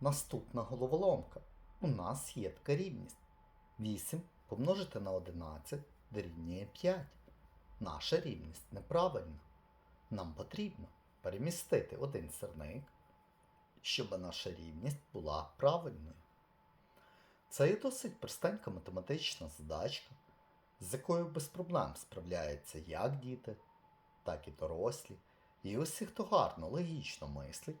Наступна головоломка. У нас є така рівність. 8 помножити на 11 дорівнює 5. Наша рівність неправильна. Нам потрібно перемістити один сирник, щоб наша рівність була правильною. Це є досить простенька математична задачка, з якою без проблем справляються як діти, так і дорослі, і усі, хто гарно логічно мислить,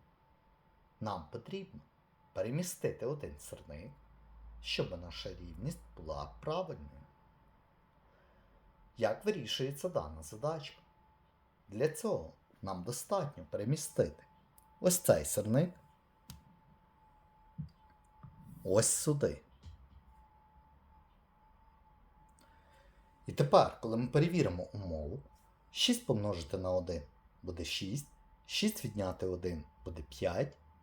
Нам потрібно перемістити один сирник, щоб наша рівність була правильною. Як вирішується дана задачка? Для цього нам достатньо перемістити ось цей сирник ось сюди. І тепер, коли ми перевіримо умову, 6 помножити на 1 буде 6, 6 відняти 1 буде 5,